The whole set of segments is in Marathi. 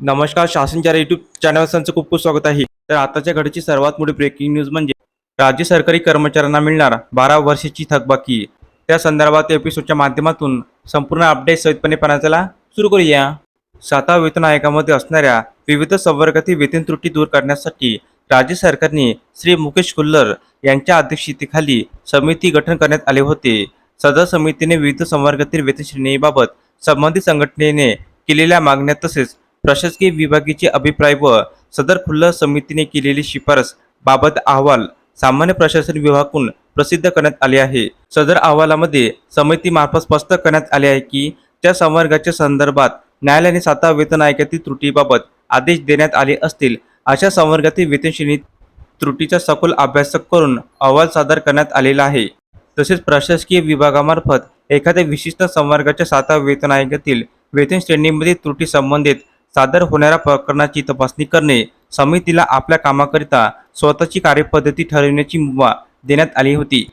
नमस्कार शासनच्या युट्यूब चॅनल त्यांचं खूप खूप स्वागत आहे. तर आताच्या घडीची सर्वात मोठी ब्रेकिंग न्यूज म्हणजे राज्य सरकारी कर्मचाऱ्यांना मिळणार बारा वर्षाची थकबाकी. त्या संदर्भात एपिसोडच्या माध्यमातून संपूर्ण अपडेट सहितपणे पाहण्याला सुरू करूया. सातवा वेतन आयोगामध्ये असणाऱ्या विविध संवर्गातील वेतन त्रुटी दूर करण्यासाठी राज्य सरकारने श्री मुकेश कुल्लर यांच्या अध्यक्षतेखाली समिती गठन करण्यात आले होते. सदर समितीने विविध संवर्गातील वेतन श्रेणीबाबत संबंधित संघटनेने केलेल्या मागण्या तसेच प्रशासकीय विभागाचे अभिप्राय व सदर खुल्ला समितीने केलेली शिफारस बाबत अहवाल सामान्य प्रशासन विभागाकडून प्रसिद्ध करण्यात आले आहे. सदर अहवालामध्ये समितीमार्फत स्पष्ट करण्यात आले आहे की त्या संवर्गाच्या संदर्भात न्यायालयाने सातवा वेतन आयोगातील त्रुटीबाबत आदेश देण्यात आले असतील अशा संवर्गातील वेतनश्रेणी त्रुटीचा सखोल अभ्यास करून अहवाल सादर करण्यात आलेला आहे. तसेच प्रशासकीय विभागामार्फत एखाद्या विशिष्ट संवर्गाच्या सातव्या वेतन आयोगातील वेतन श्रेणीमध्ये त्रुटी संबंधित सादर होणाऱ्या प्रकरणाची तपासणी करणे समितीला आपल्या कामाकरिता स्वतःची कार्यपद्धती ठरविण्याची मुभा देण्यात आली होती.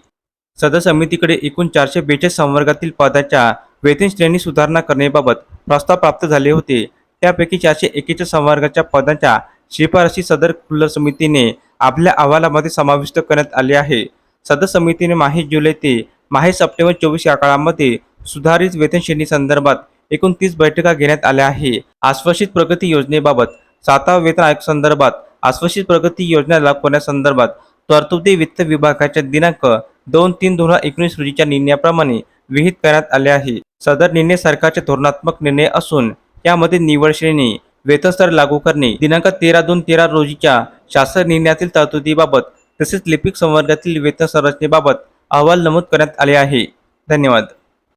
सदर समितीकडे एकूण चारशे बेचाळीस संवर्गातील पदाच्या वेतन श्रेणी सुधारणा करण्याबाबत प्रस्ताव प्राप्त झाले होते. त्यापैकी चारशे एकेचाळीस संवर्गाच्या पदाच्या शिफारशी सदर खुल्ल समितीने आपल्या अहवालामध्ये समाविष्ट करण्यात आले आहे. सदर समितीने माहे जुलै ते माहे सप्टेंबर चोवीस या काळामध्ये सुधारित वेतन श्रेणी संदर्भात एकोणतीस बैठका घेण्यात आल्या आहे. आश्वासित प्रगती योजनेबाबत सातवा वेतन आयोग संदर्भात आश्वासित प्रगती योजना लागू करण्यासंदर्भात तरतुदी वित्त विभागाच्या दिनांक दोन तीन दोन हजार एकोणीस रोजीच्या निर्णयाप्रमाणे विहित करण्यात आले आहे. सदर निर्णय सरकारचे धोरणात्मक निर्णय असून यामध्ये निवड श्रेणी वेतन स्तर लागू करणे दिनांक तेरा दोन तेरा रोजीच्या शासन निर्णयातील तरतुदीबाबत तसेच लिपिक संवर्गातील वेतन संरचनेबाबत अहवाल नमूद करण्यात आले आहे. धन्यवाद.